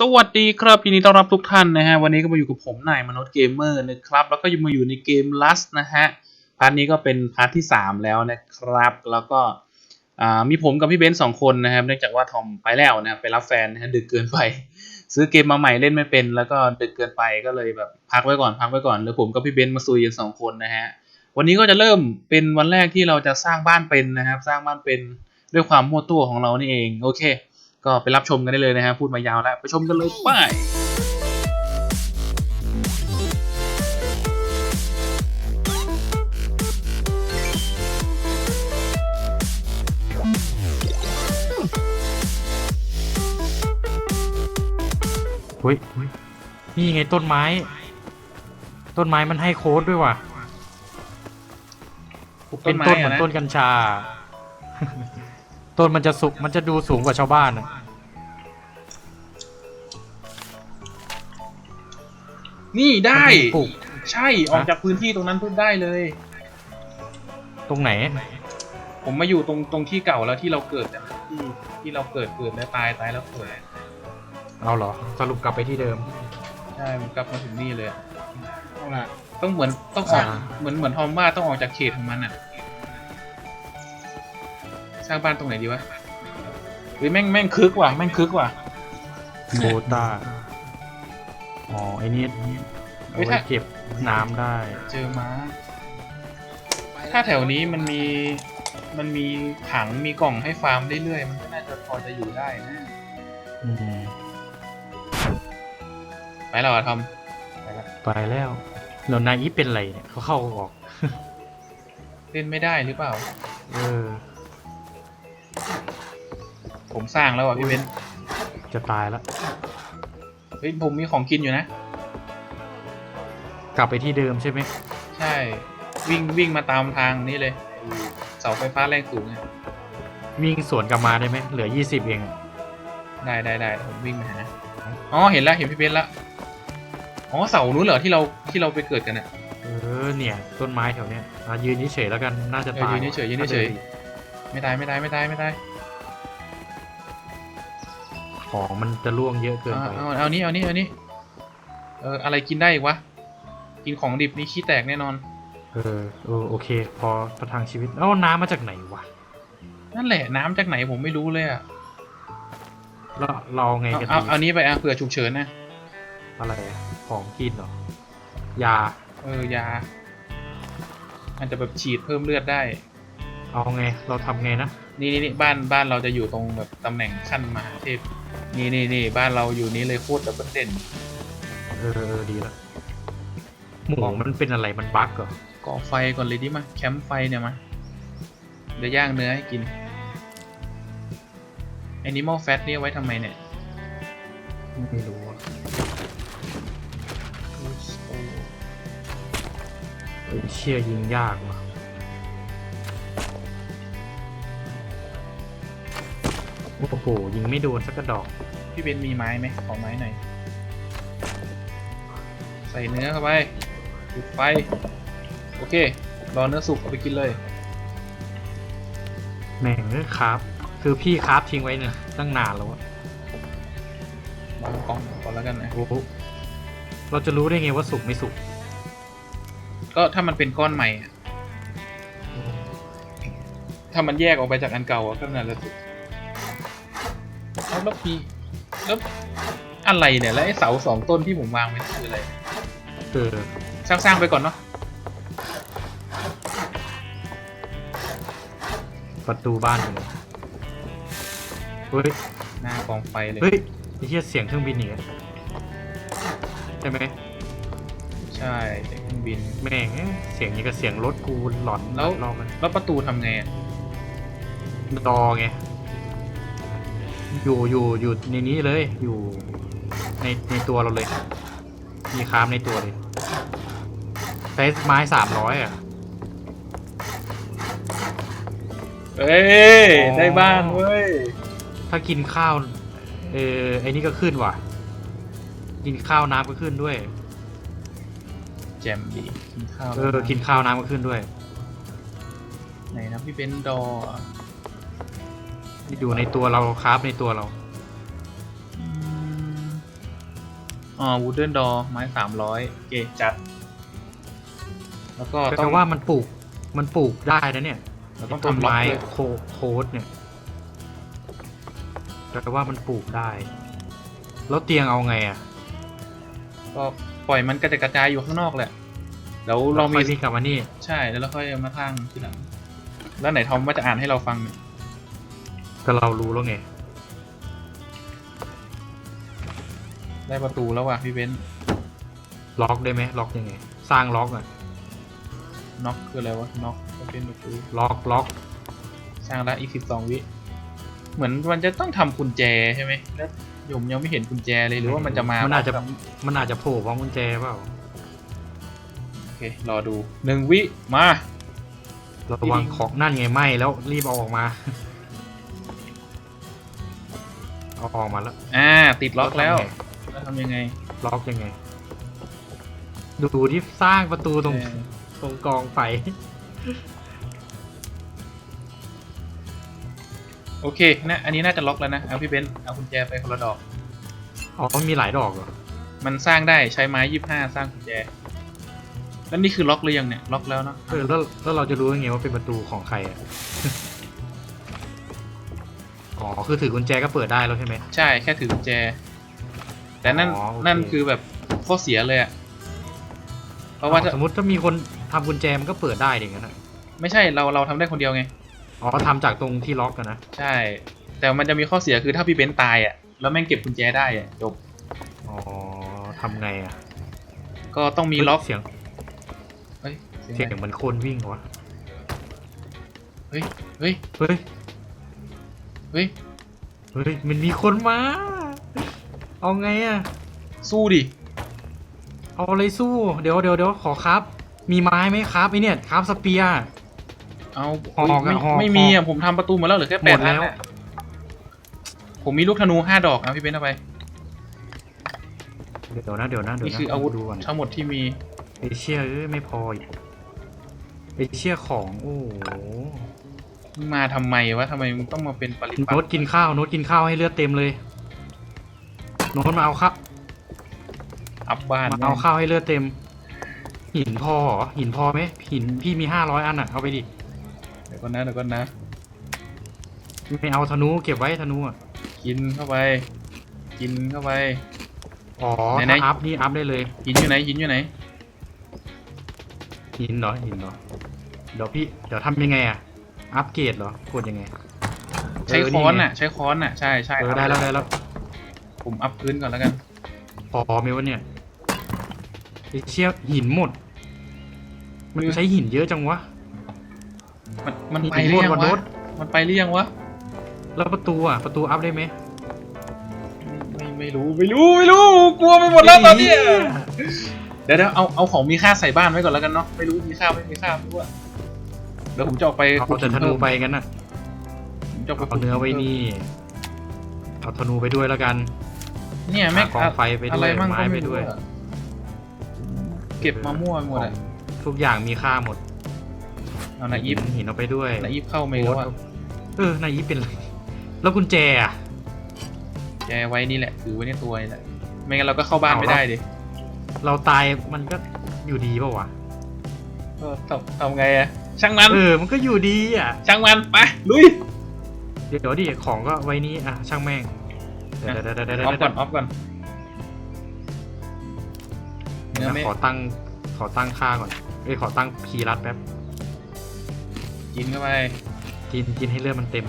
สวัสดีครับยินดีต้อนรับทุกท่านนะฮะวันนี้ก็มาอยู่กับผมนายมนุษย์เกมเมอร์นะครับแล้วก็ยังมาอยู่ในเกม Lust นะฮะพาร์ทนี้ก็เป็นพาร์ทที่ 3 แล้วนะครับ แล้วก็มีผมกับพี่เบนซ์สองคนนะครับเนื่องจากว่าทอมไปแล้วนะครับไปรับแฟนนะฮะดึกเกินไป ซื้อเกมมาใหม่เล่นไม่เป็น แล้วก็ดึกเกินไปก็เลยแบบพักไว้ก่อนพักไว้ก่อนแล้วผมกับพี่เบนซ์มาซุยกันสองคนนะฮะวันนี้ก็จะเริ่มเป็นวันแรกที่เราจะสร้างบ้านเป็นนะครับ สร้างบ้านเป็นด้วยความมั่วตัวของเรานี่เองโอเค ก็ไปรับชมกันได้เลยนะฮะพูดมายาวแล้วไปชมกันเลยไป้ายเฮ้ยนี่ไงต้นไม้ ต้นไม้มันให้โค้ดด้วยว่ะ เป็นต้นเหมือนต้นกัญชา ต้นมันจะสุกมันจะดูสูงกว่าชาวบ้านอะนี่ได้ ปลูก ใช่ออกจากพื้นที่ตรงนั้นปุ๊บได้เลย ตรงไหน ผมมาอยู่ตรงตรงที่เก่าแล้วที่เราเกิดอะที่ที่เราเกิดเกิดแล้วตายตายแล้วเกิดเอาเหรอ สรุปกลับไปที่เดิม ใช่มันกลับมาถึงนี่เลยอะเอาล่ะต้องเหมือนต้องออกอ่า เหมือนเหมือนทอมว่าต้องออกจากเขตของมันอะ สร้างบ้านตรงไหนดีวะหรือแม่งแม่งคึกว่ะแม่งคึกว่ะ โบต้า อ๋อไอ้นี่เฮ้เอายไว้ถ้า เก็บน้ำได้ เจอม้า ถ้าแถวนี้มันมีมันมีถังมีกล่องให้ฟาร์มเรื่อยๆมันก็น่าจะพอจะอยู่ได้นะอืมไปแล้วอะทอมไปแล้วแล้วนายอีฟเป็นไรเนี่ยเขาเข้าออก เล่นไม่ได้หรือเปล่า เออ ผมสร้างแล้วอะพี่เบนซ์จะตายแล้ว เฮ้ยผมมีของกินอยู่นะ กลับไปที่เดิมใช่ไหมใช่วิ่งวิ่งมาตามทางนี้เลยไอ้เสาไฟฟ้าแรงสูงเนี่ยวิ่งสวนกลับมาได้ไหมเหลือยี่สิบเองอะได้ได้ได้ผมวิ่งไปหาอ๋อเห็นแล้วเห็นพี่เบนซ์ละอ๋อเสานู้นเหรอที่เราที่เราไปเกิดกันอะเออเนี่ยต้นไม้แถวเนี้ยอะยืนเฉยๆแล้วกันน่าจะเออตายยืนเฉยๆยืนเฉย ไม่ได้ไม่ได้ไม่ได้ไม่ได้ ของมันจะล่วงเยอะเกินเอาไปเอาเอานี้เอานี้เอานี้เอออะไรกินได้อีกวะ กินของดิบนี่ขี้แตกแน่นอน เออเออโอเค พอประทังชีวิตเอ้าน้ำมาจากไหนวะนั่นแหละน้ำจากไหนผมไม่รู้เลยอะเราเราไงเอากันเอาดีเอานี้ไปอะเผื่อฉุกเฉินนะอะไรอะของกินเหรอยา เออยามันจะแบบฉีดเพิ่มเลือดได้ เอาไง เราทำไงนะ นี่นี่นี่บ้านบ้านเราจะอยู่ตรงแบบตำแหน่งขั้นมหาเทพ นี่นี่นี่บ้านเราอยู่นี้เลยโคตรดับเบิลเด่นเออเออดีละหมูมันเป็นอะไรมันบั๊กเหรอก่อไฟก่อนเลยดิมาแคมป์ไฟเนี่ยมาเดี๋ยวย่างเนื้อให้กิน Animal Fat เนี่ยไว้ทำไมเนี่ยไม่รู้อะเฮ้ยเชี่ยยิงยากว่ะ โอ้โหยิงไม่โดนสักกระดอกพี่เบนมีไม้ไหมขอไม้หน่อย ใส่เนื้อเข้าไปจุดไฟโอเค รอเนื้อสุกเอาไปกินเลยแม่งเอ้ยครับ คือพี่ครับทิ้งไว้เนี่ยตั้งนานแล้วอะวางกล่องก่อนแล้วกันนะ โอ้โหเราจะรู้ได้ไงว่าสุกไม่สุกก็ถ้ามันเป็นก้อนใหม่อะถ้ามันแยกออกไปจากอันเก่าอะก็นั่นแหละสุก แล้วแล้วมีแล้วอะไรเนี่ย แล้วไอ้เสาสองต้นที่ผมวางไว้นี่คืออะไรเออสร้างๆไปก่อนเนาะประตูบ้านอยู่เลยเฮ้ยหน้ากองไฟเลยเฮ้ยไอ้เหี้ยเสียงเครื่องบินอีกแล้วใช่ไหมใช่เด็กเครื่องบิน แม่งเอ้ยเสียงนี้กับเสียงรถกูหลอนแล้ว หายรอบมันแล้วประตูทำไงอะ ดอไง อยู่อยู่อยู่ในนี้เลย อยู่ในในตัวเราเลย มีครามในตัวเลยใช้ไม้สามร้อยอะ เอ้ย อ๋อ ได้บ้านเว้ย ถ้ากินข้าว เออไอ้นี่ก็ขึ้นว่ะ กินข้าวน้ำก็ขึ้นด้วย แจมดีกินข้าวเออ กินข้าวน้ำก็ขึ้นด้วย ไหนนะพี่เบนซ์ดอร์ อะอยู่ในตัวเราคราฟในตัวเราอืมอ๋อวูดเดิลดอไม้สามร้อยเกจัด แล้วก็ต้แต่องว่ามันปลูก มันปลูกได้นะเนี่ย เราต้องต้นทำล็อกไม้ด้วยโคโค้ดเนี่ยแต่ว่ามันปลูกได้ แล้วเตียงเอาไงอะ ก็ปล่อยมันกระจายกระจายอยู่ข้างนอกแหละ แล้วเรามีค่อยวิ่งกลับมานี่ ใช่ แล้วเราค่อยเอามาสร้างทีหลัง แล้วไหนทอมว่าจะอ่านให้เราฟังเนี่ย ก็เรารู้แล้วไง ได้ประตูแล้วว่ะพี่เบนซ์ล็อกได้ไหมล็อกยังไง สร้างล็อกอะ น็อกคืออะไรวะ น็อกก็เป็นประตูล็อกล็อก สร้างแล้วอีกสิบสองวิ เหมือนมันจะต้องทำกุญแจใช่ไหมแล้วยมยังไม่เห็นกุญแจเลยหรือว่ามันจะมา มันอาจจะพร้มกับมันอาจจะโผล่พร้อมกุญแจเปล่า โอเค รอดูหนึ่งวิ มา ระวังของนั่นไงไหมแล้วรีบเอาออกมา เอาออกมาแล้วอ่า ติดล็อกแล้วทำไงแล้วทำยังไง ล็อกยังไง ดูที่สร้างประตูตรงเออ ตรงกองไฟโอเคนะอันนี้น่าจะล็อกแล้วนะ เอาพี่เบนซ์เอากุญแจไปคนละดอก อ๋อมันมีหลายดอกเหรอมันสร้างได้ใช้ไม้ยี่ห้าสร้างกุญแจ แล้วนี่คือล็อกหรือยังเนี่ย ล็อกแล้วเนาะ เออแล้วแล้วเราจะรู้ยังไงว่าเป็นประตูของใครอะ อ๋อคือถือกุญแจก็เปิดได้แล้วใช่ไหม ใช่แค่ถือกุญแจ แต่นั่นอ๋อโอเค นั่นคือแบบข้อเสียเลยอะเพราะว่าอ๋อถ้าสมมติถ้ามีคนทำกุญแจมันก็เปิดได้อย่างนั้นอะไม่ใช่เราเราทำได้คนเดียวไง อ๋อทำจากตรงที่ล็อกกันนะ ใช่ แต่มันจะมีข้อเสียคือถ้าพี่เบนซ์ตายอะแล้วแม่งเก็บกุญแจได้อะจบอ๋อทำไงอะก็ต้องมีล็อกเสียงเฮ้ยเสียงเสียงอะไรเหมือนคนวิ่งเหรอวะเฮ้ยเฮ้ยเฮ้ย เฮ้ย เฮ้ย มันมีคนมา เอาไงอะสู้ดิ เอาอะไรสู้ เดี๋ยวเดี๋ยวเดี๋ยวขอครับ มีไม้ไหมครับไอเนี่ยครับสเปียร์ เอาหอกอะไม่หอกไม่มีอะผมทำประตูหมดแล้วเหลือแค่หแปมดดอันแล้วอะผมมีลูกธนูห้าดอกนะพี่เบนซ์เอาไป เดี๋ยวนะเดี๋ยวนะเดี๋ยวนี่นะคืออาวุธดูก่อนทั้งหมดที่มี ไอเชี่ยเอ้ยไม่พออีกไอเชี่ยของโอ้โห มึงมาทำไมวะทำไมมึงต้องมาเป็นปริปัโน้กตษ์กินข้าวโน้ตกินข้าวให้เลือดเต็มเลยโน้ตมาเอาครับอัพบ้านมาเอาข้าวให้เลือดเต็ม หินพอเหรอหินพอไหมหินพี่มีห้าร้อยอันอะเอาไปดิเดี๋ยวก่อนนะเดี๋ยวก่อนนะ ไม่เอาธนูเก็บไว้ธนูอะกินเข้าไป กินเข้าไป อ๋อไหนๆ ถ้าอัพนี่อัพได้เลย หินอยู่ไหนหินอยู่ไหนหินเหรอหินเหรอเดี๋ยวพี่เดี๋ยวทำยังไงอะ อัพเกรดเหรอกดยังไงใช้เค้อนไงอะ ใช้ค้อนอะ ใช่ใช่เออครับได้แล้วได้แล้วผมอัพพื้นก่อนแล้วกันพอไหมวะเนี่ยไอเชี่ยหินหมด มันใช้หินเยอะจังวะ มันมันหินไปหรือยังหมดว่ะโน้วะตมันไปหรือยังวะ แล้วประตูอะ ประตูอัพได้ไหมไม่ไม่รู้ไม่รู้ไม่รู้กลัวไปหมดแล้วตอนเนี้ยเดี๋ยวเดี๋ยวเอาเอาของมีค่าใส่บ้านไว้ก่อนแล้วกันเนาะไม่รู้มีค่าไม่มีค่าไม่รู้อะ เดี๋ยวผมจะออกไปเอาแต่ธนูไปกันน่ะผมจะออกไปเอาเนื้อไว้นี่เอาธนูไปด้วยแล้วกันเนี่ยแม่งหากองไฟไปด้วยอะไรมั่งก็ไม้ไปไม่รู้ด้วยอะเก็บมามั่วไปหมดอะทุกอย่างมีค่าหมดเอานาอีฟหินเอาไปด้วยนาอีฟเข้าไม่แล้วอะเออนายอีฟเป็นไรแล้วกุญแจอะแกไว้นี่แหละถือไว้ในตัวนี่แหละไม่งั้นเราก็เข้าบ้านเอาไม่แล้วได้ดิเราตายมันก็อยู่ดีเปล่าวะก็ทำทำไงอะ ช่างมัน เออ มันก็อยู่ดีอะ ช่างมันไปลุย เดี๋ยวดิของก็ไว้นี่อะช่างแม่งเดี๋ยวเดี๋ยวเดี๋ยวเดี๋ยวอเดี๋อฟก่อนยวออฟก่อนเนื้อไม่ขอตั้งขอตั้งค่าก่อนเอ้ยขอตั้งคีย์รัดแป๊บกินเข้าไป กินกินให้เลือดมันเต็ม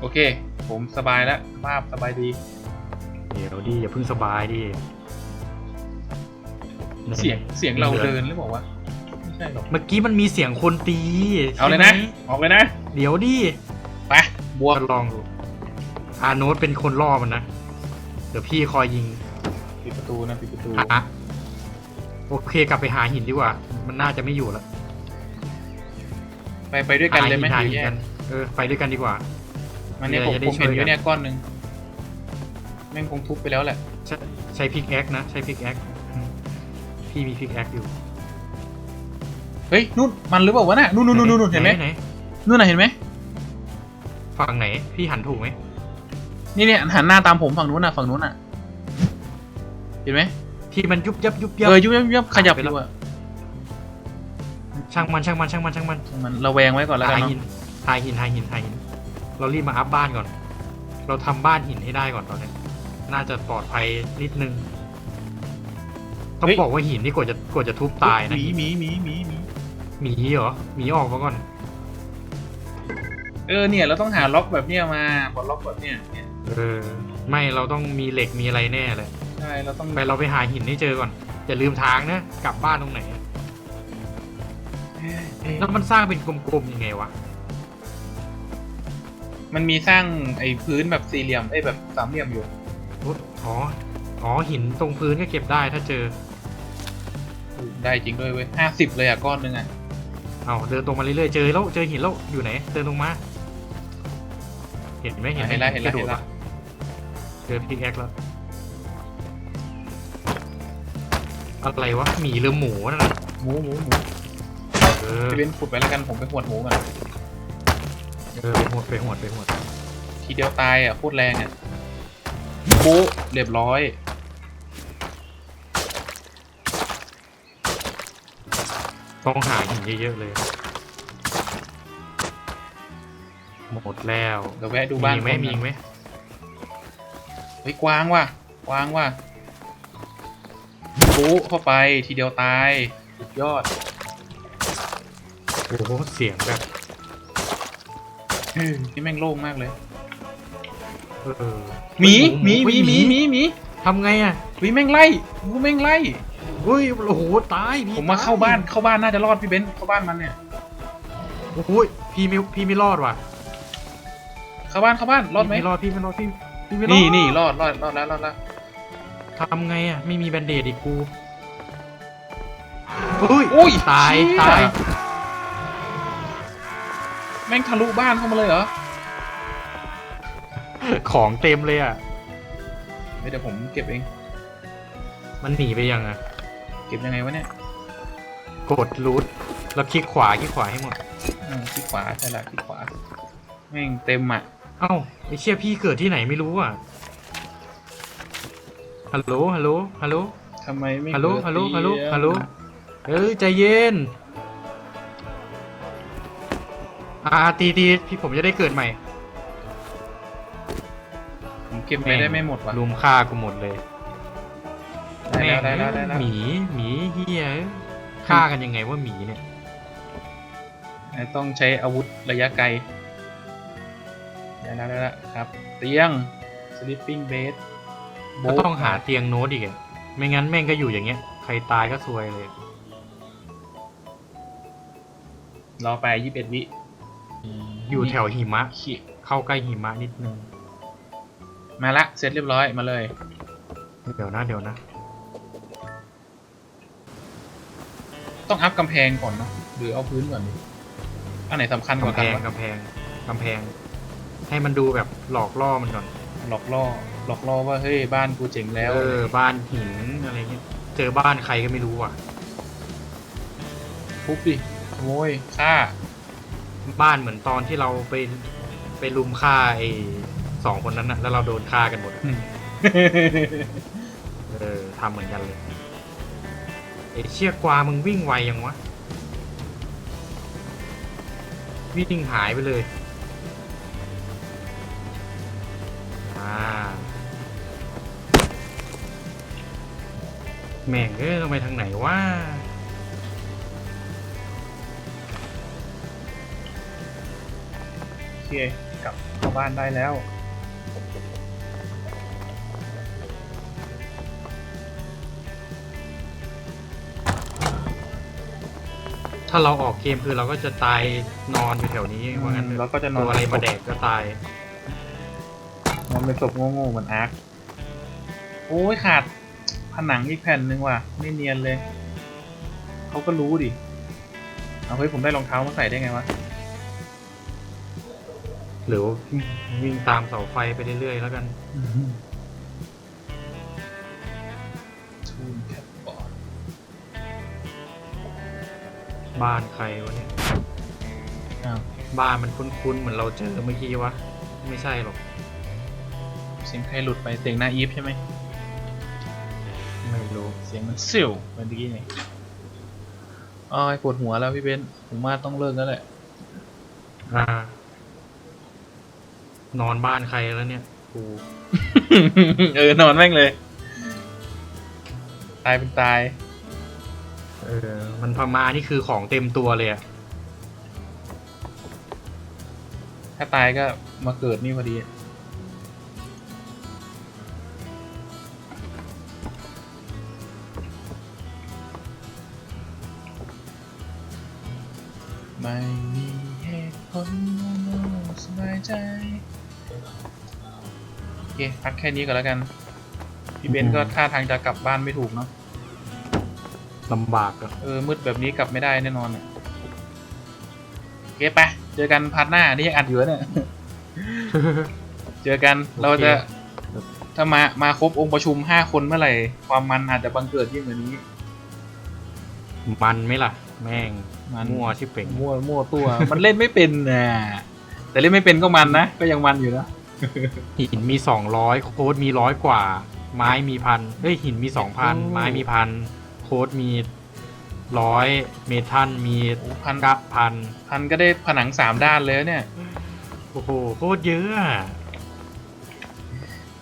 โอเค ผมสบายแล้วภาพสบายดี เดี๋ยวดิอย่าเพิ่งสบายดิเสียงเสียงเราหลือเดินหรือเปล่าวะ ไม่ใช่หรอกเมื่อกี้มันมีเสียงคนตีเอาเลยนะ ใช่ไหมออกเลยนะ เดี๋ยวดิไป บวกก็ลองดูอาโนตเป็นคนล่อมันนะ เดี๋ยวพี่คอยยิงปิดประตูนะปิดประตู หาโอเคกลับไปหาหินดีกว่า มันน่าจะไม่อยู่แล้วไปไปด้วยกันเลยไหมหาหรืหิอนแยกักนเออไปด้วยกันดีกว่า มันเนี่ยเดี๋ผยวมจะได้ผมเห็นอช่วยกัน ยู่เนี่ยก้อนหนึ่งแม่งคงทุบไปแล้วแหละ ใช้ใช้พิกแอคนะ ใช้พิกแอคพี่มีพิกแอคอยู่ เฮ้ยนู่นมันหรือเปล่าวะน่ะนู่นนู่นนู่นนู่นเห็นไหมไหนนู่นน่ะเห็นไหมฝั่งไหนพี่หันถูกไหมนี่เนี่ยหันหน้าตามผมฝั่งนู้นน่ะฝั่งนู้นน่ะ เห็นไหมที่มันยุบยับยุบยับเออยุบยับยุบยับขยับไปอแล้วยู่อะช่างมันช่างมันช่างมันช่างมันมันระแวงไว้ก่อนแล้วกันหายเนาะหินหายหินหายหินหายหิน เรารีบมาอัพบ้านก่อน เราทำบ้านหินให้ได้ก่อนตอนนี้น่าจะปลอดภัยนิดนึงต้องบอกว่าหินนี่กว่าจะกว่าจะทุบตายหนะมีหมีหมีหมีหมี หมีเหรอหมีออกมาก่อน เออเนี่ยเราต้องหาล็อกแบบเนี้ยมาบอลล็อกแบบเนี้ยเนี่ยเออ ไม่เราต้องมีเหล็กมีอะไรแน่เลย ใช่เราต้องไปเราไปหาหินให้เจอก่อนอย่าลืมทางนะกลับบ้านตรงไหนเอ๊ะเอ๊ะแล้วมันสร้างเป็นกลมๆยังไงวะมันมีสร้างไอ้พื้นแบบสี่เหลี่ยมไอ้ยแบบสามเหลี่ยมอยู่อ๋ออ๋อหินตรงพื้นก็เก็บได้ถ้าเจอ ได้จริงด้วยเว้ยห้าสิบเลยอะก้อนหนึงอะ เอาเดินตรงมาเรื่อยๆ เจอแล้วเจอหินแล้วอยู่ไหน เดินตรงมา เห็นไหมเห็นไหมเห็นแล้วเห็นแล้วกระโดเห็ดนแล้วปะเจอพิกแอคแล้ว อะไรวะหมีหรือหมูนั่นน่ะหมูหมูหมูเออพี่เบนขุดไปแล้วกันผมไปหวดหมูมันเออไปหวดไปหวดไปหวดทีเดียวตายอะโคตรแรงอะโบ๊ะเรียบร้อย ต้องหาหินเยอะๆเลย หมดแล้วเดี๋ยวแวะดูบ้านมีไหมคนมีอีกไหมเฮ้ยกวางว่ะกวางว่ะโบ๊ะเข้าไปทีเดียวตายสุดยอด โอ้โหเสียงแบบนี่แม่งโล่งมากเลยเออหมีเฮ้ยหมีหมีหมีหมีหมีทำไงอะหมีแม่งไล่หมูแม่งไล่ เฮ้ยโอ้โหตายผมมาเข้าบ้านเข้าบ้านน่าจะรอดพี่เบนซ์เข้าบ้านมันเนี่ย โอ้โหพี่ไม่พี่ไม่รอดว่ะเข้าเข้าบ้านเข้าบ้านรอดไหมพี่ไม่รอดพี่ไม่รอดพี่พี่ไม่รอดนี่นี่รอดรอดรอดแล้วรอดแล้วทำไงอะไม่มีแบนเดดอีกกูอุ้ยอุ้ยตายเชี่ตายแม่งทะลุบ้านเข้ามาเลยเหรอของเต็มเลยอะเฮ้ยเดี๋ยวผมเก็บเอง มันหนีไปยังอะเก็บยังไงวะเนี่ยกดรูทแล้วคลิกขวาคลิกขวาให้หมดอืมที่ขวาใช่ละที่ขวาแม่งเต็มอะเอ้าไอเชี่ยพี่เกิดที่ไหนไม่รู้อะฮัลโหลฮัลโหลฮัลโหลทำไมไม่ฮัลโหลเกิดฮัลโหลฮัลโหลเตียงฮัลโหลเอ้ยใจเย็นอ่าตีตีพี่ผมจะได้เกิดใหม่ผมเก็บไปได้ไม่หมดว่ะลุมฆ่ากูหมดเลย ได้แล้วได้แล้วได้แล้ว หมีหมีเฮียฆ่ากันยังไงว่าหมีเนี่ย ต้องใช้อาวุธระยะไกลได้แล้วได้แล้วครับ เตียง sleeping bed ก็ต้องหาเตียงโน้ตอีกอะไม่งั้นแม่งก็อยู่อย่างเงี้ย ใครตายก็ซวยเลย รอไปยี่สิบเอ็ดวิ อยู่แถวหิมะขี้เข้าใกล้หิมะนิดนึง มาละ เสร็จเรียบร้อยมาเลย เดี๋ยวนะ เดี๋ยวนะ ต้องอัพกำแพงก่อนเนาะหรือเอาพื้นก่อนดีอันไหนสำคัญกว่ากำแพกันงวะกำแพงกำแพง ให้มันดูแบบหลอกล่อมันก่อนหลอกล่อหลอกล่อว่าเฮ้ยบ้านกูเจ๋งแล้ว เออบ้านหินอะไรเงี้ยเจอบ้านใครก็ไม่รู้อะ ทุบดิขโมยฆ่า บ้านเหมือนตอนที่เราไปไปลุมฆ่าไอ้สองคนนั้นนะแล้วเราโดนฆ่ากันหมดอะเออทำเหมือนกันเลย ไอ้เชี่ยกวามึงวิ่งไวยังวะ วิ่งหายไปเลย อ่า แม่งเอ้ยต้องไปทางไหนวะโอเคกลับเข้าบ้านได้แล้ว ถ้าเราออกเกมคือเราก็จะตายนอนอยู่แถวนี้ว่างั้นเถเราอะก็จะนอน ตัวอะไรมาแดกก็ตายนอนเป็นศพโง่ๆเหมือนอาร์คโอ้ยขาดผนังอีกแผ่นหนึ่งว่ะ ไม่เนียนเลย เขาก็รู้ดิ เอาเฮ้ยผมได้รองเท้ามาใส่ได้ไงวะ หรือว่าวิ่งตามเสาไฟไปเรื่อยๆแล้วกัน บ้านใครวะเนี่ย อ้าวบ้านมันคุ้นๆเหมือนเราเจอเมื่อกี้วะ ไม่ใช่หรอก เสียงใครหลุดไปเสียงหน้าอีฟใช่ไหมไม่รู้ เสียงมันซิ่วเหมือนเมื่อกี้นี่อ้อยปวดหัวแล้วพี่เบนซ์ผมว่าต้องเลิกแล้วแหละ อ่า นอนบ้านใครแล้วเนี่ย กู เออนอนแม่งเลย ตายเป็นตาย เออ มันพมานี่คือของเต็มตัวเลยอะถ้าตายก็มาเกิดนี่พอดี ไม่มีเหตุผลโน้สบายใจ โอเค พักแค่นี้ก่อนแล้วกัน พี่เบนซ์ก็ท่าทางจะกลับบ้านไม่ถูกเนาะ ลำบากอะเออมืดแบบนี้กลับไม่ได้แน่นอนอะโอเคไปเจอกันพาร์ทหน้านี่ยังอัดอยู่วะเนี่ย เจอกันเราจะ ถ้ามามาครบองค์ประชุมห้าคนเมื่อไหร่ ความมันอาจจะบังเกิดยิ่งกว่านี้ มันไหมล่ะ แม่งมัน มั่วชิบเป่งมั่วมั่วตัว มันเล่นไม่เป็นนะแต่เล่นไม่เป็นก็มันนะก็ยังมันอยู่นะหินมีสองร้อยโค้ดมีร้อยกว่า ไม้มีพันเฮ้ยหินมีสองพันโอ้ไม้มีพันโค้ ดมีร้อยเมทัลมีโอ้พันกะพันพันก็ได้ผนังสามด้านเลยเนี่ยโอ้โหโคตรเยอะอะ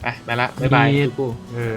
ไปไปละบ๊ายบาย มีทุกคู่เออ